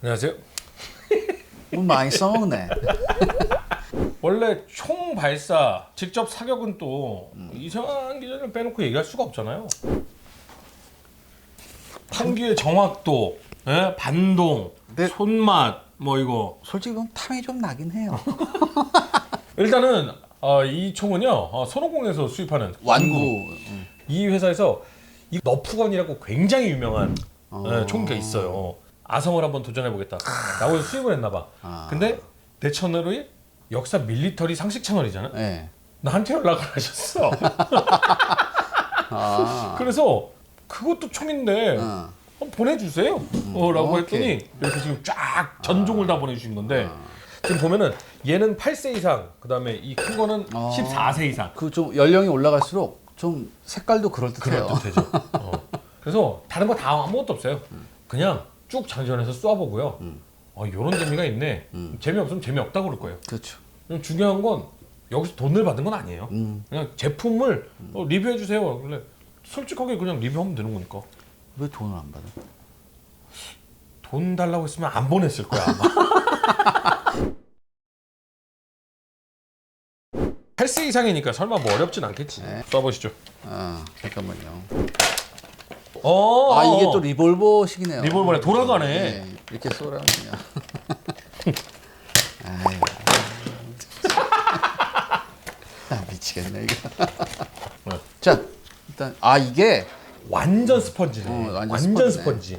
안녕하세요. 물 많이 써먹네. 원래 총 발사 직접 사격은 또 이상한 기전을 빼놓고 얘기할 수가 없잖아요. 판기의 정확도, 예? 반동, 네. 손맛, 뭐 이거. 솔직히 그럼 탐이 좀 나긴 해요. 일단은 어, 이 총은요 어, 손오공에서 수입하는 완구. 이 회사에서 이 너프건이라고 굉장히 유명한 어. 예, 총기가 있어요. 아성을 한번 도전해 보겠다. 라고 해서 수입을 했나 봐. 아. 근데 내 채널이 역사 밀리터리 상식 채널이잖아. 네. 나한테 연락을 하셨어. 아. 그래서 그것도 총인데 어. 한번 보내주세요. 어, 라고 오케이. 했더니 이렇게 지금 쫙 전종을 다 보내주신 건데 지금 보면은 얘는 8세 이상, 그 다음에 이 큰 거는 어. 14세 이상. 그 좀 연령이 올라갈수록 좀 색깔도 그럴듯해요. 그럴 듯해죠. 어. 그래서 다른 거 다 아무것도 없어요. 그냥 쭉 장전해서 쏴보고요. 어, 이런 재미가 있네. 재미없으면 재미없다고 그럴 거예요. 그렇죠. 그냥 중요한 건 여기서 돈을 받은 건 아니에요. 음. 그냥 제품을 어, 리뷰해 주세요. 원래 솔직하게 그냥 리뷰하면 되는 거니까. 왜 돈을 안 받아? 돈 달라고 했으면 안 보냈을 거야 아마. 8세 이상이니까 설마 뭐 어렵진 않겠지. 네. 쏴보시죠. 아 잠깐만요. 어, 아 이게 또 리볼버식이네요. 리볼버네. 돌아가네. 네, 이렇게 쏘라면 아유. 아 미치겠네 이거. 네. 자 일단 아 이게 완전 스펀지네. 어, 완전 완전, 스펀지네. 스펀지.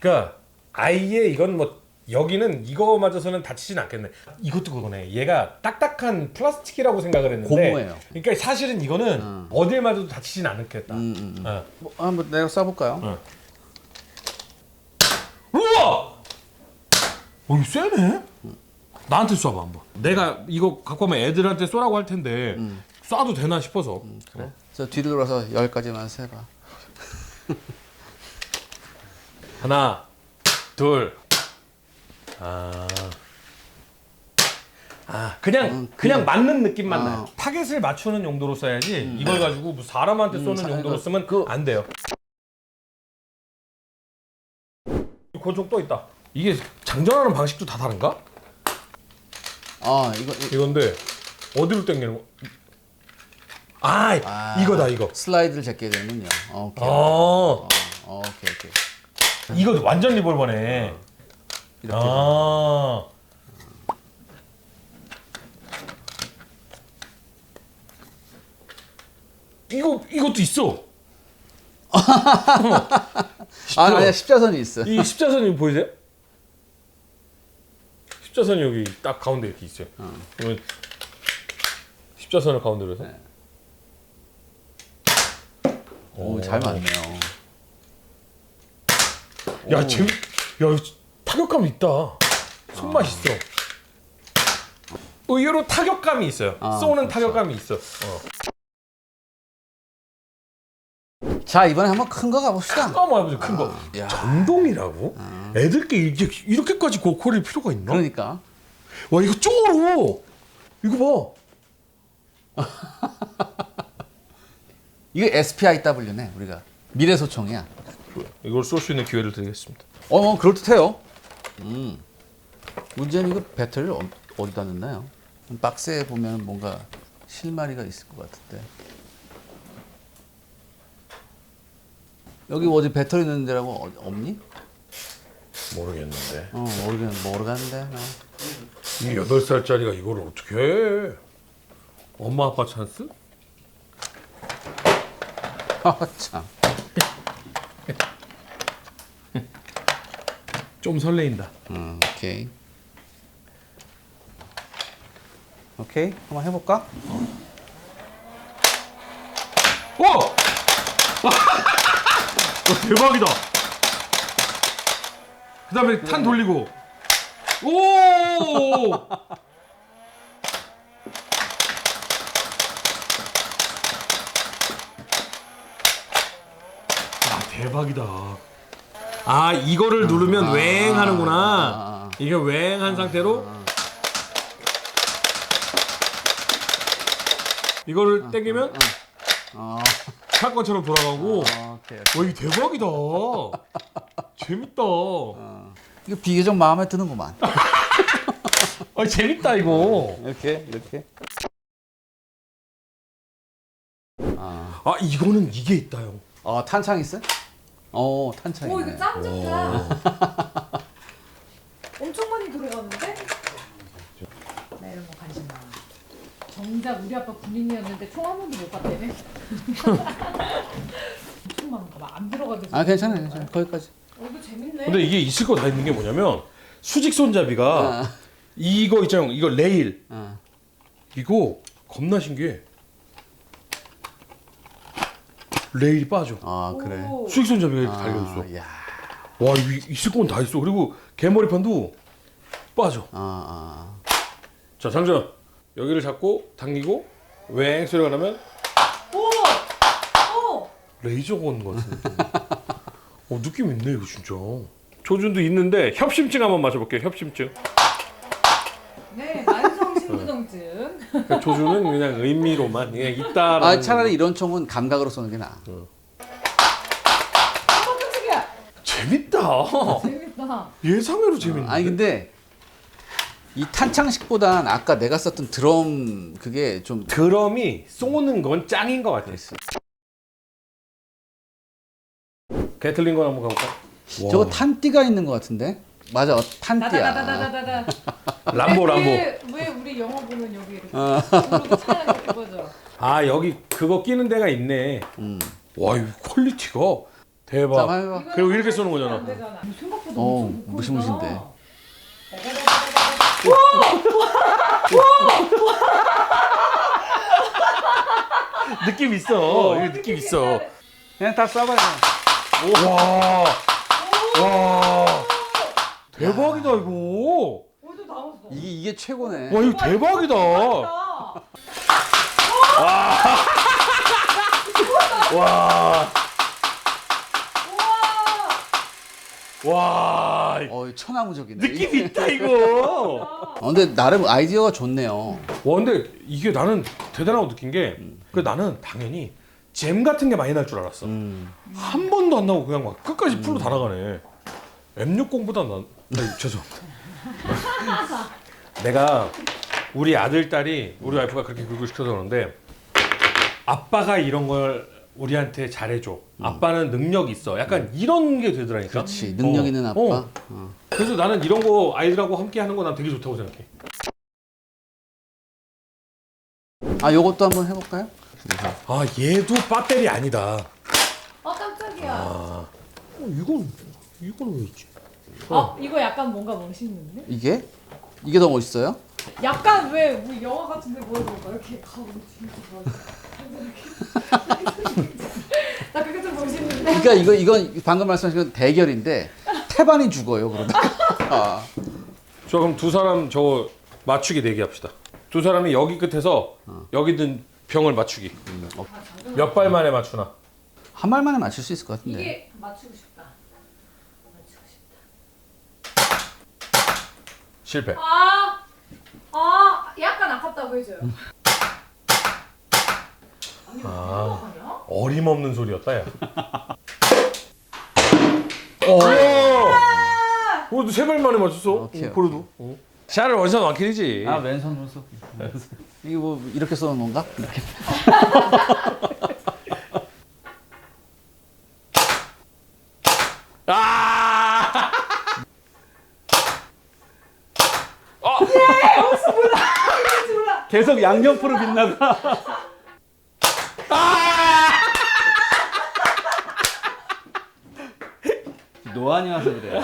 그러니까 아예 이건 뭐 여기는 이거 맞아서는 다치진 않겠네. 이것도 그거네. 얘가 딱딱한 플라스틱이라고 생각을 했는데. 고무예요. 그러니까 사실은 이거는 어딜 맞아도 다치진 않겠다. 음, 음, 음. 어. 뭐, 한번 내가 쏴볼까요? 어. 우와! 어, 이거 세네? 나한테 쏴봐, 한번. 내가 이거 갖고 오면 애들한테 쏘라고 할 텐데, 쏴도 되나 싶어서. 그래. 저 뒤로 돌아서 열 가지만 세봐. 하나, 둘. 아. 아, 그냥, 음, 그냥 맞는 느낌만 어. 나요. 타겟을 맞추는 용도로 써야지, 이걸 가지고 뭐 사람한테 쏘는 사- 용도로 그- 쓰면 그- 안 돼요. 고정 또 있다. 이게 장전하는 방식도 다 다른가? 아 이거 이- 이건데 어디로 당기는 거? 아, 아, 이거다 이거. 슬라이드를 제껴야 되는군요. 어, 오케이. 아, 어, 어, 오케이 오케이. 이거 완전 리볼버네. 이렇게. 아, 이거 이것도 있어. 아 아니야 십자선이 있어. 이 십자선이 보이세요? 십자선이 여기 딱 가운데 이렇게 있어요. 그러면 십자선을 가운데로 해서. 네. 오 잘 맞네요. 야, 오. 재밌, 야, 타격감 있다. 손맛 있어. 의외로 타격감이 있어요. 아, 쏘는 그렇죠. 타격감이 있어. 어. 자 이번에 한번 큰 거 가봅시다. 큰 거 한번 해보죠, 큰 거. 아, 야. 전동이라고? 애들께 이게 이렇게까지 고퀄일 필요가 있나? 그러니까 와, 이거 쪼로! 이거 봐. 이거 SPIW네 우리가 미래소총이야. 이걸 쏠 수 있는 기회를 드리겠습니다. 어, 어 그럴듯해요. 음. 문제는 이거 배터리를 어, 어디다 넣나요? 박스에 보면 뭔가 실마리가 있을 것 같은데. 여기 어디 배터리 넣는 데라고 어- 없니? 모르겠는데. 어 모르겠 모르겠는데. 어. 이 8살짜리가 이걸 어떻게 해? 엄마 아빠 찬스? 아 참. 좀 설레인다. 음, 오케이. 오케이 한번 해볼까? 와! 와, 대박이다. 그 다음에 탄 돌리고. 오! 아, 대박이다. 아, 이거를 누르면 웽 하는구나. 아, 이게 웽한 상태로 이거를 당기면 어, 샷건처럼 돌아가고 어, 오케이. 와 이게 대박이다 재밌다 이거 비교적 마음에 드는구만. 아 재밌다 이거. 이렇게 이렇게. 아, 아 이거는 이게 있다요. 어 탄창 있어? 어 탄창. 오 이거. 짱 좋다. 엄청 많이 들어가는데? 나 이런 거 관심 많아. 정작 우리 아빠 군인이었는데 총 한 번도 못 봤대네. 엄청 많은가 봐. 안 들어가도. 아 괜찮아 괜찮아 거기까지. 어 이거 재밌네. 근데 이게 있을 거 다 있는 게 뭐냐면 수직 손잡이가 아, 이거 있잖아요. 이거 레일 아. 이거 겁나 신기해. 레일이 빠져. 아 그래. 이렇게 아, 달려 있어. 야. 와 이거 있을 건 다 있어. 그리고 개머리판도 빠져. 아, 자 장전 여기를 잡고 당기고 웽 소리가 나면 오! 오! 레이저 건것 같은 느낌. 어 느낌 있네 이거 진짜. 조준도 있는데 협심증 한번 맞춰볼게요. 협심증. 조준은 그냥 의미로만 그냥 아. 있다라는. 아 차라리 이런 총은 감각으로 쏘는 게 나아. 어, 깜짝이야. 재밌다. 재밌다. 예상외로 재밌네. 아니 근데 이 탄창식보단 아까 내가 썼던 드럼 그게 좀 드럼이 쏘는 건 짱인 것 같아. 게틀링 건 한번 가볼까? 저거 탄띠가 있는 것 같은데? 맞아, 어, 탄띠야. 다다다다다다다. 람보 람보. 왜, 왜 우리 영화 보면 여기 이렇게 어. 아 여기 그거 끼는 데가 있네. 음. 와 이거 퀄리티가 자, 대박. 해봐. 그리고 이렇게 쏘는 안 거잖아. 되잖아. 생각보다 어, 엄청 무시 무시인데. 느낌 있어. 이거 느낌 있어. 그냥 다 쏴봐요. 와. 와. 대박이다 이거. 어디서 나왔어? 이게 이게 최고네. 와 이거 대박이다. 와. 와. 어, 천하무적이네. 느낌 있다 이거. 어, 근데 나름 아이디어가 좋네요. 와 근데 이게 나는 대단하고 느낀 게 그 나는 당연히 잼 같은 게 많이 날 줄 알았어. 음. 한 번도 안 나고 그냥 막 끝까지 풀로 다 나가네. M60보다 난 아, 죄송합니다. 내가 우리 아들 딸이 우리 와이프가 그렇게 교육을 시켜서 그러는데 아빠가 이런 걸 우리한테 잘해줘. 아빠는 능력 있어. 약간 이런 게 되더라니까. 그렇지. 능력 어, 있는 아빠. 어. 어. 그래서 나는 이런 거 아이들하고 함께 하는 거 난 되게 좋다고 생각해. 아, 요것도 한번 해볼까요? 아 얘도 배터리 아니다. 어 깜짝이야. 아, 어, 이건 이건 왜 있지? 어 이거 약간 뭔가 멋있는데? 이게? 이게 더 멋있어요? 약간 왜 우리 영화 같은데 보여줘봐 이렇게 가고 진짜 멋있어. 나 그게 좀 멋있는데. 그러니까 이거 이건 방금 말씀하신 건 대결인데 태반이 죽어요 그러다. 아. 저 그럼 두 사람 저 맞추기 내기 합시다. 두 사람이 여기 끝에서 여기 든 병을 맞추기. 음, 어, 몇발 만에 맞추나? 한 발만에 맞출 수 있을 것 같은데. 이게 맞추고 싶다. 맞추고 싶다. 실패. 아, 아, 약간 아깝다고 해줘요. 아니, 왜 아. 어림없는 소리였다 야. 어. 그래도 세발 만에 맞췄어. 오케이, 어, 그래도. 어. 샤를 원샷 완킬이지. 아 왼손으로 쏘. 이게 뭐 이렇게 쏘는 건가? 이렇게. 계속 양옆으로 빛나가. 노안이 와서 그래.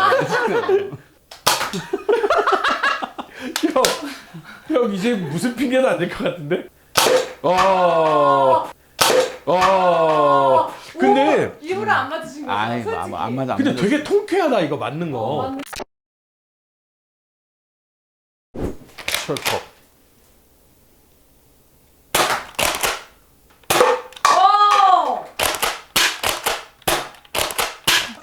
형, 형 이제 무슨 핑계도 안 될 것 같은데? 어. 어. 근데 오, 일부러 안 맞으신 거죠? 아이 솔직히. 안, 안 맞아 안 근데 맞아. 되게 통쾌하다 이거 맞는 어, 거. 맞네. 철컥. 오!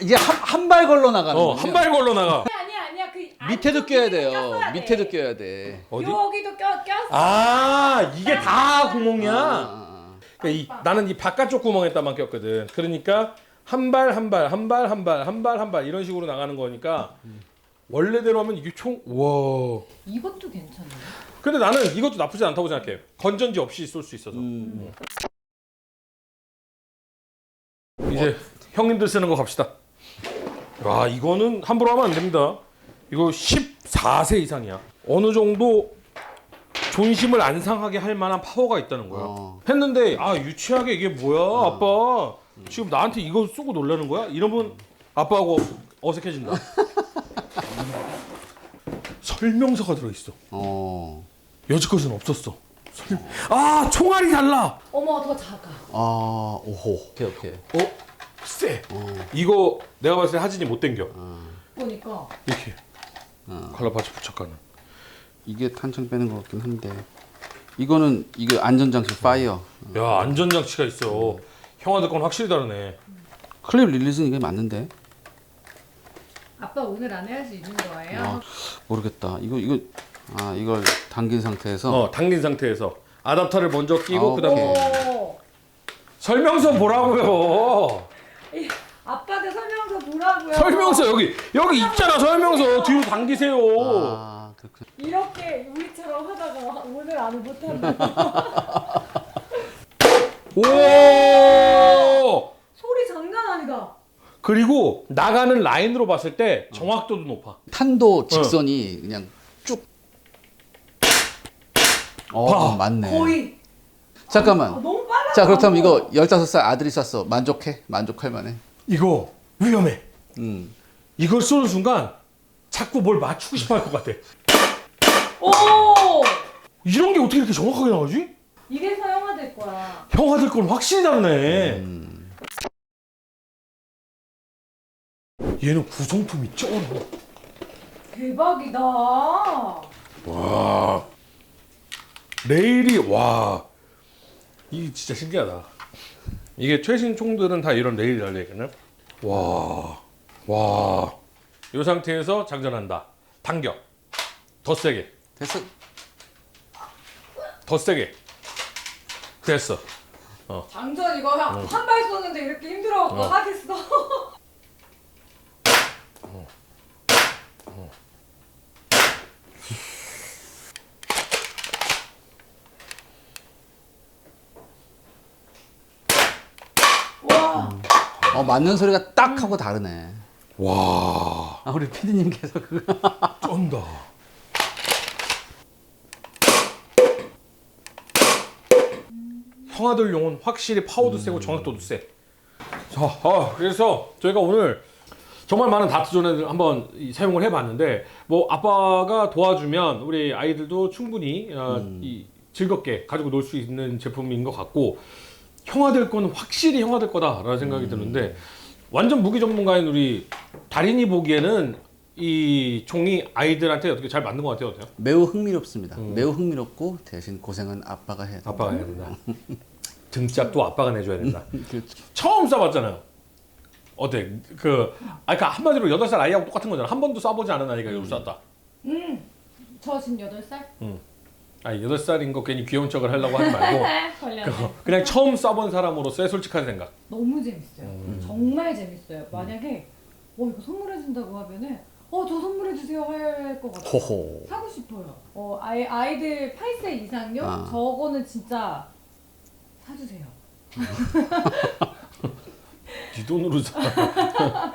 이제 한 발 걸러 나가는 어, 거지. 한발 걸러 나가. 아니야, 아니야. 그 밑에도 안쪽에 껴야 돼요. 꼈어야 돼. 밑에도 껴야 돼. 어디? 여기도 껴, 꼈어. 아, 이게 다 구멍이야. 아, 그러니까 이, 나는 이 바깥쪽 구멍에다만 꼈거든. 그러니까 한 발 한 발 한 발 한 발 한 발 한 발 이런 식으로 나가는 거니까 원래대로 하면 이게 총 와. 이것도 괜찮네. 근데 나는 이것도 나쁘지 않다고 생각해. 건전지 없이 쏠 수 있어서. 음. 이제 형님들 쓰는 거 갑시다. 와 이거는 함부로 하면 안 됩니다. 이거 14세 이상이야. 어느 정도 존심을 안 상하게 할 만한 파워가 있다는 거야. 어. 했는데 아 유치하게 이게 뭐야 아빠 지금 나한테 이거 쏘고 놀라는 거야? 이러면 아빠하고 어색해진다. 설명서가 들어있어. 어. 여지껏은 없었어. 설... 아 총알이 달라. 어머 더 작아. 아, 오호. 오케이, 오케이. 어? 쎄. 이거 내가 봤을 때 하진이 못 당겨. 보니까 이렇게. 칼라바치 부착하는. 이게 탄창 빼는 것 같긴 한데. 이거는 이게 안전장치 파이어. 야 안전장치가 있어. 형아들 건 확실히 다르네. 클립 릴리즈는 이게 맞는데. 아빠 오늘 안할수 있는 거예요? 아, 모르겠다. 이거 이거 아 이걸 당긴 상태에서 어 당긴 상태에서 아답터를 먼저 끼고 아, 그다음에 오. 설명서 보라고요. 이, 아빠가 설명서 보라고요. 설명서 여기 여기 있잖아 설명서 뒤로 당기세요. 아 그렇군. 이렇게 우리처럼 하다가 오늘 안을 못한다. 오. 소리 장난 아니다. 그리고 나가는 라인으로 봤을 때 정확도도 높아. 탄도 직선이 그냥 쭉. 어 봐. 맞네. 거의 아, 잠깐만. 너무 빨라. 자 그렇다면 이거 15살 아들이 쐈어. 만족해? 만족할 만해. 이거 위험해. 음. 이걸 쏘는 순간 자꾸 뭘 맞추고 싶어 할 것 같아. 오! 이런 게 어떻게 이렇게 정확하게 나오지? 이래서 영화 될 거야. 형아들 건 확실히 다르네. 음. 얘는 구성품이 쩔어. 대박이다. 와. 레일이 와. 이게 진짜 신기하다. 이게 최신 총들은 다 이런 레일이 달려 있거든. 와. 와. 이 상태에서 장전한다. 당겨. 더 세게. 됐어. 더 세게. 됐어. 장전 이거 한 발 쏘는데 이렇게 힘들어갖고 어. 하겠어. 와, 어 맞는 소리가 딱 하고 다르네. 와. 아 우리 피디님께서 그거. 쩐다. 형아들 용은 확실히 파워도 세고 정확도도 세. 자, 아, 그래서 저희가 오늘 정말 많은 다트존을 한번 이- 사용을 해봤는데 뭐 아빠가 도와주면 우리 아이들도 충분히 어, 이 즐겁게 가지고 놀 수 있는 제품인 것 같고 형아들 거는 확실히 형아들 거다라는 생각이 드는데 완전 무기 전문가인 우리 달인이 보기에는 이 총이 아이들한테 어떻게 잘 맞는 것 같아요, 어때요? 매우 흥미롭습니다. 매우 흥미롭고 대신 고생은 아빠가 해야 돼. 아빠가 해야 된다. 등짝도 아빠가 내줘야 된다. 그렇죠. 처음 쏴봤잖아요. 어때? 그, 아, 그러니까 한마디로 여덟 살 아이하고 똑같은 거잖아. 한 번도 쏴보지 않은 아이가 이걸 쐈다. 음, 저 지금 8살? 아니, 여덟 살인 거 괜히 귀여운 척을 하려고 하지 말고, 걸렸네. 그냥 처음 쏴본 사람으로서의 솔직한 생각. 너무 재밌어요. 정말 재밌어요. 만약에 어 이거 선물해 준다고 하면은 어 저 선물해 주세요 할 것 같아요. 호호. 사고 싶어요. 어 아이 아이들 8세 이상요 아. 저거는 진짜 사주세요. 네 돈으로 사.